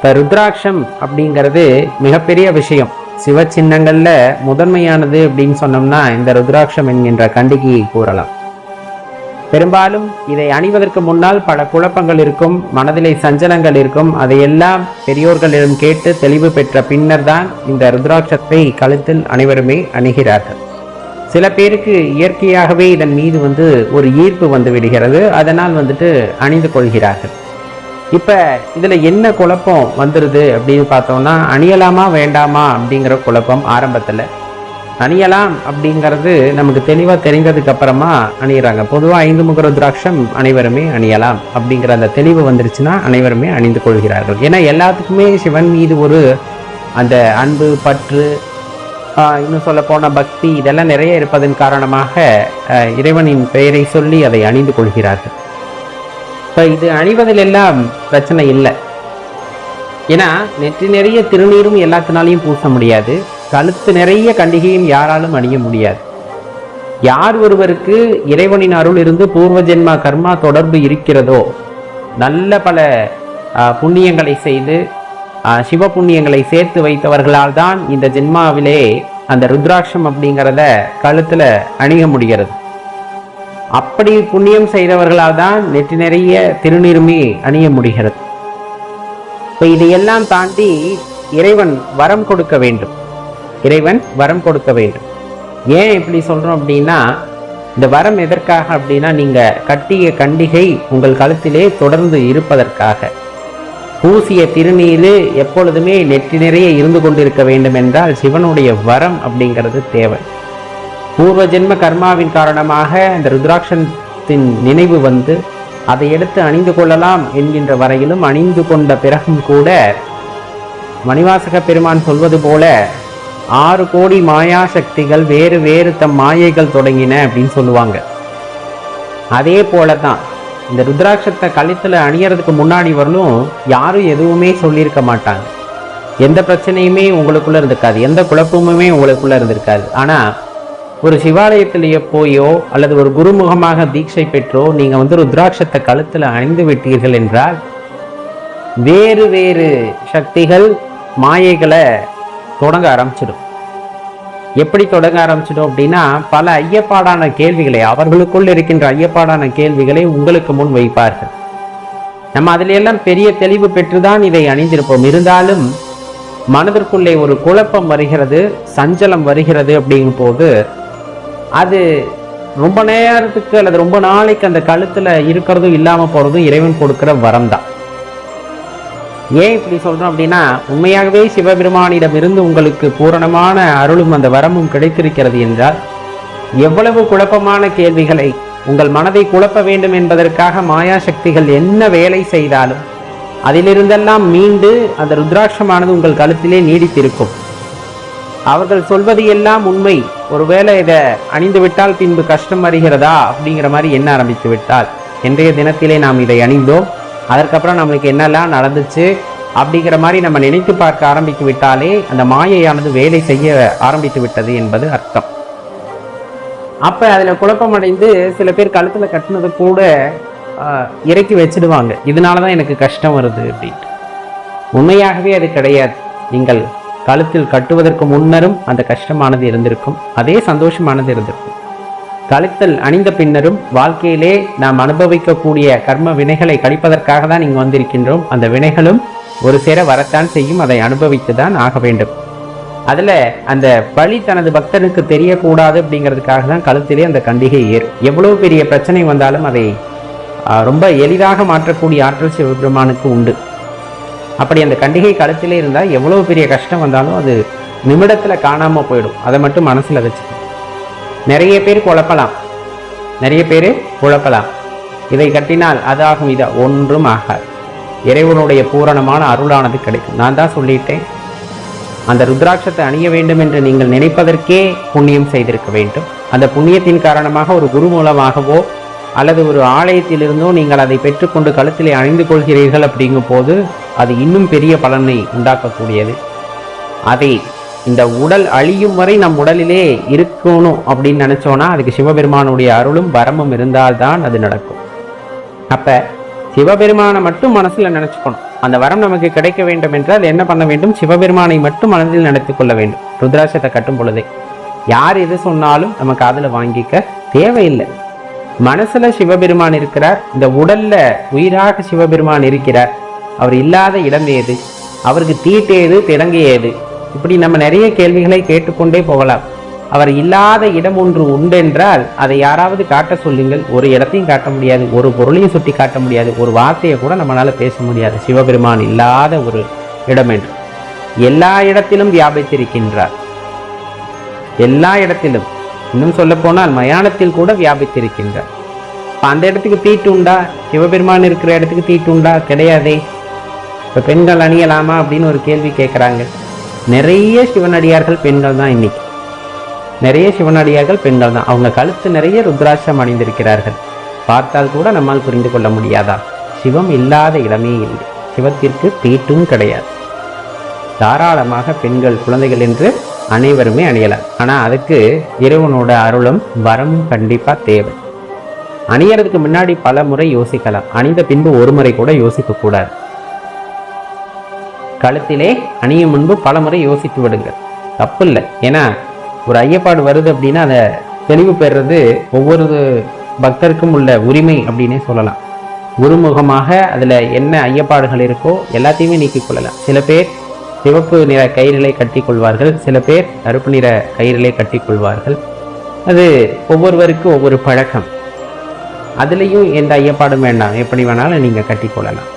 இப்போ ருத்ராட்சம் அப்படிங்கிறது மிகப்பெரிய விஷயம். சிவ சின்னங்களில் முதன்மையானது அப்படின்னு சொன்னோம்னா இந்த ருத்ராட்சம் என்கின்ற கண்டிகையை கூறலாம். பெரும்பாலும் இதை அணிவதற்கு முன்னால் பல குழப்பங்கள் இருக்கும் மனதிலே சஞ்சலங்கள் இருக்கும். அதையெல்லாம் பெரியோர்களிடம் கேட்டு தெளிவு பெற்ற பின்னர் தான் இந்த ருத்ராட்சத்தை கழுத்தில் அனைவருமே அணுகிறார்கள். சில பேருக்கு இயற்கையாகவே இதன் மீது வந்து ஒரு ஈர்ப்பு வந்து விடுகிறது. அதனால் வந்துட்டு அணிந்து கொள்கிறார்கள். இப்போ இதில் என்ன குழப்பம் வந்துடுது அப்படின்னு பார்த்தோம்னா அணியலாமா வேண்டாமா அப்படிங்கிற குழப்பம் ஆரம்பத்தில். அணியலாம் அப்படிங்கிறது நமக்கு தெளிவாக தெரிஞ்சதுக்கு அப்புறமா அணியிறாங்க. பொதுவாக ஐந்து முகர திராட்சம் அனைவருமே அணியலாம் அப்படிங்கிற அந்த தெளிவு வந்துருச்சுன்னா அனைவருமே அணிந்து கொள்கிறார்கள். ஏன்னா எல்லாத்துக்குமே சிவன் மீது ஒரு அந்த அன்பு பற்று இன்னும் சொல்ல போன பக்தி இதெல்லாம் நிறைய இருப்பதன் காரணமாக இறைவனின் பெயரை சொல்லி அதை அணிந்து கொள்கிறார்கள். இப்போ இது அணிவதில் எல்லாம் பிரச்சனை இல்லை. ஏன்னா நெற்றி நிறைய திருநீரும் எல்லாத்தினாலையும் பூச முடியாது. கழுத்து நிறைய கண்டிகையும் யாராலும் அணிய முடியாது. யார் ஒருவருக்கு இறைவனின் அருள் இருந்து பூர்வ ஜென்மா கர்மா தொடர்பு இருக்கிறதோ நல்ல பல புண்ணியங்களை செய்து சிவ புண்ணியங்களை சேர்த்து வைத்தவர்களால் தான் இந்த ஜென்மாவிலே அந்த ருத்ராட்சம் அப்படிங்கிறத கழுத்தில் அணிய முடிகிறது. அப்படி புண்ணியம் செய்தவர்களால் தான் நெற்றி நிறைய திருநீருமே அணிய முடிகிறது. இப்போ இதையெல்லாம் தாண்டி இறைவன் வரம் கொடுக்க வேண்டும். இறைவன் வரம் கொடுக்க வேண்டும். ஏன் இப்படி சொல்றோம் அப்படின்னா இந்த வரம் எதற்காக அப்படின்னா நீங்க கட்டிய கண்டிகை உங்கள் கழுத்திலே தொடர்ந்து இருப்பதற்காக. பூசிய திருநீரு எப்பொழுதுமே நெற்றி நிறைய இருந்து கொண்டிருக்க வேண்டும் என்றால் சிவனுடைய வரம் அப்படிங்கிறது தேவை. பூர்வ ஜென்ம கர்மாவின் காரணமாக இந்த ருத்ராட்சத்தின் நினைவு வந்து அதை எடுத்து அணிந்து கொள்ளலாம் என்கின்ற வரையிலும் அணிந்து கொண்ட பிறகும் கூட மணிவாசக பெருமான் சொல்வது போல ஆறு கோடி மாயா சக்திகள் வேறு வேறு தம் மாயைகள் தொடங்கின அப்படின்னு சொல்லுவாங்க. அதே போல தான் இந்த ருத்ராட்சத்தை கழுத்தில் அணியறதுக்கு முன்னாடி வரலும் யாரும் எதுவுமே சொல்லியிருக்க மாட்டாங்க. எந்த பிரச்சனையுமே உங்களுக்குள்ளே இருந்திருக்காது. எந்த குழப்பமுமே உங்களுக்குள்ளே இருந்திருக்காது. ஆனால் ஒரு சிவாலயத்திலேயே போயோ அல்லது ஒரு குருமுகமாக தீட்சை பெற்றோ நீங்கள் வந்து ருத்ராட்சத்தை கழுத்தில் அணிந்து விட்டீர்கள் என்றால் வேறு வேறு சக்திகள் மாயைகளை தொடங்க ஆரம்பிச்சிடும். எப்படி தொடங்க ஆரம்பிச்சிடும் அப்படின்னா பல ஐயப்பாடான கேள்விகளை அவர்களுக்குள் இருக்கின்ற ஐயப்பாடான கேள்விகளை உங்களுக்கு முன் வைப்பார்கள். நம்ம அதிலெல்லாம் பெரிய தெளிவு பெற்றுதான் இதை அணிந்திருப்போம். இருந்தாலும் மனதிற்குள்ளே ஒரு குழப்பம் வருகிறது சஞ்சலம் வருகிறது அப்படிங்கும் போது அது ரொம்ப நேரத்துக்கு அல்லது ரொம்ப நாளைக்கு அந்த கழுத்துல இருக்கிறதும் இல்லாம போறதும் இறைவன் கொடுக்கிற வரம் தான் ஏன் இப்படி சொல்றோம் அப்படின்னா உண்மையாகவே சிவபெருமானிடம் இருந்து உங்களுக்கு பூரணமான அருளும் அந்த வரமும் கிடைத்திருக்கிறது என்றால் எவ்வளவு குழப்பமான கேள்விகளை உங்கள் மனதை குழப்ப வேண்டும் என்பதற்காக மாயா சக்திகள் என்ன வேலை செய்தாலும் அதிலிருந்தெல்லாம் மீண்டு அந்த ருத்ராட்சமானது உங்கள் கழுத்திலே நீடித்திருக்கும். அவர்கள் சொல்வது எல்லாம் உண்மை. ஒருவேளை இதை அணிந்து விட்டால் பின்பு கஷ்டம் வருகிறதா? அப்படிங்கிற மாதிரி எண்ண ஆரம்பித்து விட்டால்? இன்றைய தினத்திலே நாம் இதை அணிந்தோம். அதற்கப்புறம் நம்மளுக்கு என்னெல்லாம் நடந்துச்சு? அப்படிங்கிற மாதிரி நம்ம நினைத்து பார்க்க ஆரம்பித்து விட்டாலே அந்த மாயையானது வேலை செய்ய ஆரம்பித்து விட்டது என்பது அர்த்தம். அப்போ அதில் குழப்பமடைந்து சில பேர் கழுத்தில் கட்டினது கூட இறக்கி வச்சிடுவாங்க. இதனாலதான் எனக்கு கஷ்டம் வருது அப்படின்ட்டு. உண்மையாகவே அது கிடையாது. நீங்கள் கழுத்தில் கட்டுவதற்கு முன்னரும் அந்த கஷ்டமானது இருந்திருக்கும். அதே சந்தோஷமானது இருந்திருக்கும். கழுத்தில் அணிந்த பின்னரும் வாழ்க்கையிலே நாம் அனுபவிக்கக்கூடிய கர்ம வினைகளை கழிப்பதற்காக தான் இங்கு வந்திருக்கின்றோம். அந்த வினைகளும் ஒரு சேர வரத்தான் செய்யும். அதை அனுபவித்து தான் ஆக வேண்டும். அதுல அந்த பழி தனது பக்தனுக்கு தெரியக்கூடாது அப்படிங்கிறதுக்காக தான் கழுத்திலே அந்த கண்டிகை ஏறும் எவ்வளவு பெரிய பிரச்சனை வந்தாலும் அதை ரொம்ப எளிதாக மாற்றக்கூடிய ஆற்றல் சிவபெருமானுக்கு உண்டு. அப்படி அந்த கண்டிகை கழுத்திலே இருந்தால் எவ்வளோ பெரிய கஷ்டம் வந்தாலும் அது நிமிடத்தில் காணாமல் போயிடும். அதை மட்டும் மனசில் வச்சுக்கணும். நிறைய பேர் குழப்பலாம். நிறைய பேர் குழப்பலாம். இதை கட்டினால் அதாகும் இதை? ஒன்றும் ஆகாது. இறைவனுடைய பூரணமான அருளானது கிடைக்கும். நான் தான் சொல்லிட்டேன். அந்த ருத்ராட்சத்தை அணிய வேண்டும் என்று நீங்கள் நினைப்பதற்கே புண்ணியம் செய்திருக்க வேண்டும். அந்த புண்ணியத்தின் காரணமாக ஒரு குரு மூலமாகவோ அல்லது ஒரு ஆலயத்திலிருந்தோ நீங்கள் அதை பெற்றுக்கொண்டு கழுத்திலே அணிந்து கொள்கிறீர்கள் அப்படிங்கும் போது அது இன்னும் பெரிய பலனை உண்டாக்கக்கூடியது. அதை இந்த உடல் அழியும் வரை நம் உடலிலே இருக்கணும் அப்படின்னு நினச்சோன்னா அதுக்கு சிவபெருமானுடைய அருளும் வரமும் இருந்தால்தான் அது நடக்கும். அப்ப சிவபெருமானை மட்டும் மனசுல நினைச்சுக்கணும். அந்த வரம் நமக்கு கிடைக்க வேண்டும் என்றால் என்ன பண்ண வேண்டும்? சிவபெருமானை மட்டும் மனதில் நடத்தி கொள்ள வேண்டும். ருத்ராட்சத்தை கட்டும் பொழுதே. யார் எது சொன்னாலும் நம்ம காதுல வாங்கிக்க தேவையில்லை. மனசுல சிவபெருமான் இருக்கிறார். இந்த உடல்ல உயிராக சிவபெருமான் இருக்கிறார். அவர் இல்லாத இடம் ஏது? அவருக்கு தீட்டு ஏது திடங்கு ஏது இப்படி நம்ம நிறைய கேள்விகளை கேட்டுக்கொண்டே போகலாம். அவர் இல்லாத இடம் ஒன்று உண்டென்றால் அதை யாராவது காட்ட சொல்லுங்கள். ஒரு இடத்தையும் காட்ட முடியாது ஒரு பொருளையும் சுட்டி காட்ட முடியாது ஒரு வார்த்தையை கூட நம்மளால பேச முடியாது. சிவபெருமான் இல்லாத ஒரு இடம் என்று. எல்லா இடத்திலும் வியாபித்திருக்கின்றார். எல்லா இடத்திலும். இன்னும் சொல்ல போனால் மயானத்தில் கூட வியாபித்திருக்கின்றார். அந்த இடத்துக்கு தீட்டு உண்டா? சிவபெருமான் இருக்கிற இடத்துக்கு தீட்டு உண்டா? கிடையாதே. இப்ப பெண்கள் அணியலாமா அப்படின்னு ஒரு கேள்வி கேட்குறாங்க நிறைய சிவனடியார்கள் பெண்கள் தான் இன்னைக்கு. நிறைய சிவனடியார்கள் பெண்கள் தான். அவங்க கழுத்து நிறைய ருத்ராட்சம் அணிந்திருக்கிறார்கள். பார்த்தால் கூட நம்மால் புரிந்து கொள்ள முடியாதா? சிவம் இல்லாத இடமே இல்லை. சிவத்திற்கு தீட்டும் கிடையாது. தாராளமாக பெண்கள் குழந்தைகள் என்று அனைவருமே அணியலாம். ஆனா அதுக்கு இறைவனோட அருளும் வரமும் கண்டிப்பா தேவை. அணியறதுக்கு முன்னாடி பல முறை யோசிக்கலாம். அணிந்த பின்பு ஒரு முறை கூட யோசிக்கக்கூடாது கழுத்திலே அணியும் முன்பு பல முறை யோசித்து விடுங்கள். தப்பு இல்லை ஏன்னா ஒரு ஐயப்பாடு வருது அப்படின்னா அதை தெளிவு பெறுறது ஒவ்வொரு பக்தருக்கும் உள்ள உரிமை அப்படின்னே சொல்லலாம். குருமுகமாக அதில் என்ன ஐயப்பாடுகள் இருக்கோ எல்லாத்தையுமே நீக்கிக் கொள்ளலாம். சில பேர் சிவப்பு நிற கயிறுகளை கட்டி கொள்வார்கள். சில பேர் கருப்பு நிற கயிறுகளை கட்டிக் கொள்வார்கள். அது ஒவ்வொருவருக்கும் ஒவ்வொரு பழக்கம். அதுலேயும் எந்த ஐயப்பாடும் வேண்டாம். எப்படி வேணாலும் நீங்கள் கட்டிக்கொள்ளலாம்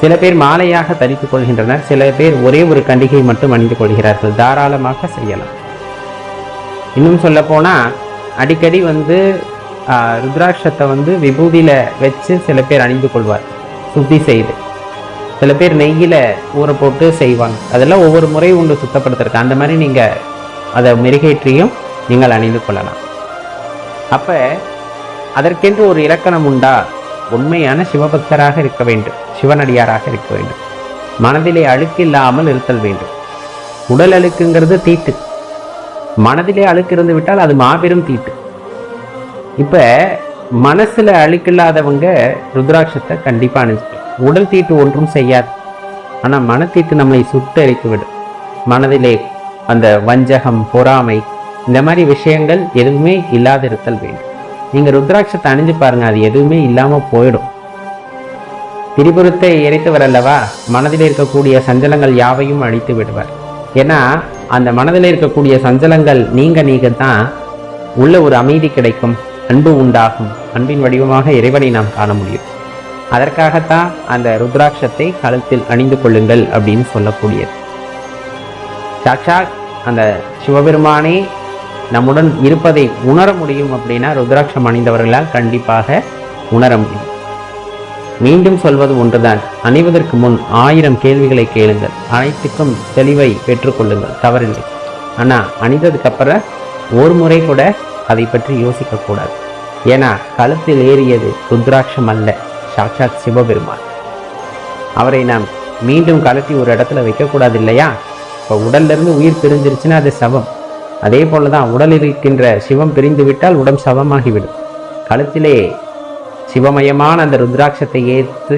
சில பேர் மாலையாக தரித்துக் கொள்கின்றனர் சில பேர் ஒரே ஒரு கண்டிகை மட்டும் அணிந்து கொள்கிறார்கள். தாராளமாக செய்யலாம். இன்னும் சொல்ல போனா அடிக்கடி வந்து ஆஹ், ருத்ராட்சத்தை வந்து விபூதியில் வச்சு சில பேர் அணிந்து கொள்வார். சுத்தி செய்து. சில பேர் நெய்யில ஊற போட்டு செய்வாங்க. அதெல்லாம் ஒவ்வொரு முறை உண்டு சுத்தப்படுத்துறதுக்கு. அந்த மாதிரி நீங்க அதை மெருகேற்றியும் நீங்கள் அணிந்து கொள்ளலாம். அப்ப அதற்கென்று ஒரு இலக்கணம் உண்டா? உண்மையான சிவபக்தராக இருக்க வேண்டும். சிவனடியாராக இருக்க வேண்டும். மனதிலே அழுக்கு இல்லாமல் இருத்தல் வேண்டும். உடல் அழுக்குங்கிறது தீட்டு. மனதிலே அழுக்கு இருந்து விட்டால் அது மாபெரும் தீட்டு. இப்ப மனசுல அழுக்கில்லாதவங்க ருத்ராட்சத்தை கண்டிப்பாக அணிஞ்சுக்கலாம் உடல் தீட்டு ஒன்றும் செய்யாது. ஆனா மனத்தீட்டு நம்மளை சுட்டரித்து விடும். மனதிலே அந்த வஞ்சகம் பொறாமை இந்த மாதிரி விஷயங்கள் எதுவுமே இல்லாதிருத்தல் வேண்டும். நீங்க ருத்ராட்சத்தை அணிஞ்சு பாருங்க அது எதுவுமே இல்லாம போயிடும். திரிபுரத்தை இறைத்தவர் அல்லவா மனதில் இருக்கக்கூடிய சஞ்சலங்கள் யாவையும் அழித்து விடுவார். ஏன்னா அந்த மனதில் இருக்கக்கூடிய சஞ்சலங்கள் நீங்க நீங்க தான் உள்ள ஒரு அமைதி கிடைக்கும் அன்பு உண்டாகும் அன்பின் வடிவமாக இறைவனை நாம் காண முடியும். அதற்காகத்தான் அந்த ருத்ராட்சத்தை கழுத்தில் அணிந்து கொள்ளுங்கள் அப்படின்னு சொல்லக்கூடியது. சாட்சாத் அந்த சிவபெருமானே நம்முடன் இருப்பதை உணர முடியும் அப்படின்னா ருத்ராட்சம் அணிந்தவர்களால் கண்டிப்பாக உணர முடியும். மீண்டும் சொல்வது ஒன்றுதான். அணிவதற்கு முன் ஆயிரம் கேள்விகளை கேளுங்கள். அனைத்துக்கும் தெளிவை பெற்றுக்கொள்ளுங்கள் தவறில்லை. ஆனா அணிந்ததுக்கு அப்புறம் ஒரு முறை கூட அதை பற்றி யோசிக்க கூடாது. ஏன்னா கழுத்தில் ஏறியது ருத்ராட்சம் அல்ல. சாட்சாத் சிவபெருமான். அவரை நாம் மீண்டும் கலட்டி ஒரு இடத்துல வைக்கக்கூடாது இல்லையா? இப்போ உடல்ல இருந்து உயிர் பிரிஞ்சிருச்சுன்னா அது சவம். அதே போல தான் உடலில் இருக்கின்ற சிவம் பிரிந்துவிட்டால் உடம் சவமாகிவிடும் கழுத்திலே சிவமயமான அந்த ருத்ராட்சத்தை ஏற்று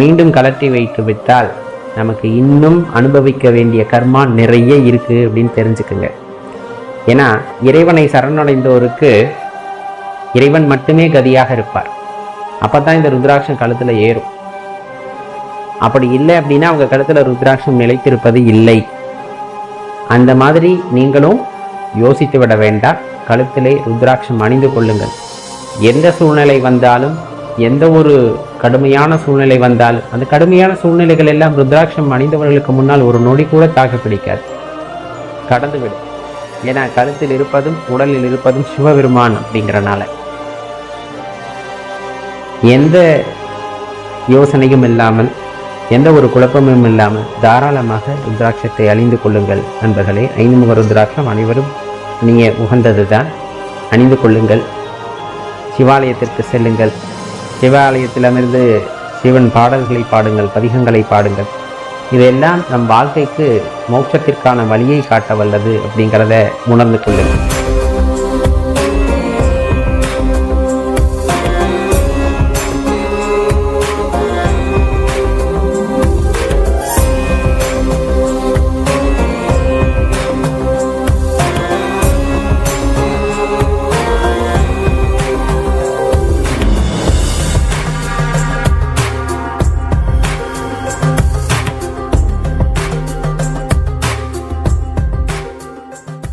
மீண்டும் கலட்டி வைத்து விட்டால் நமக்கு இன்னும் அனுபவிக்க வேண்டிய கர்மா நிறைய இருக்குது அப்படின்னு தெரிஞ்சுக்குங்க. ஏன்னா இறைவனை சரணடைந்தோருக்கு இறைவன் மட்டுமே கதியாக இருப்பார். அப்போ தான் இந்த ருத்ராட்சம் கழுத்தில் ஏறும். அப்படி இல்லை அப்படின்னா அவங்க கழுத்தில் ருத்ராட்சம் நிலைத்திருப்பது இல்லை. அந்த மாதிரி நீங்களும் யோசித்து விட வேண்டாம். கழுத்திலே ருத்ராட்சம் அணிந்து கொள்ளுங்கள். எந்த சூழ்நிலை வந்தாலும் எந்த ஒரு கடுமையான சூழ்நிலை வந்தாலும் அந்த கடுமையான சூழ்நிலைகள் எல்லாம் ருத்ராட்சம் அணிந்தவர்களுக்கு முன்னால் ஒரு நொடி கூட தாக்கு பிடிக்காது. கடந்து விடும் ஏன்னா கழுத்தில் இருப்பதும் உடலில் இருப்பதும் சிவபெருமான் அப்படிங்கிறனால. எந்த யோசனையும் இல்லாமல் எந்த ஒரு குழப்பமும் இல்லாமல் தாராளமாக ருத்ராட்சத்தை அழிந்து கொள்ளுங்கள். நண்பர்களே ஐந்துமுக ருத்ராட்சம் அனைவரும் நீங்கள் உகந்தது தான் அணிந்து கொள்ளுங்கள். சிவாலயத்திற்கு செல்லுங்கள். சிவாலயத்திலிருந்து சிவன் பாடல்களை பாடுங்கள் பதிகங்களை பாடுங்கள். இதெல்லாம் நம் வாழ்க்கைக்கு மோட்சத்திற்கான வழியை காட்ட வல்லது அப்படிங்கிறத உணர்ந்து கொள்ளுங்கள்.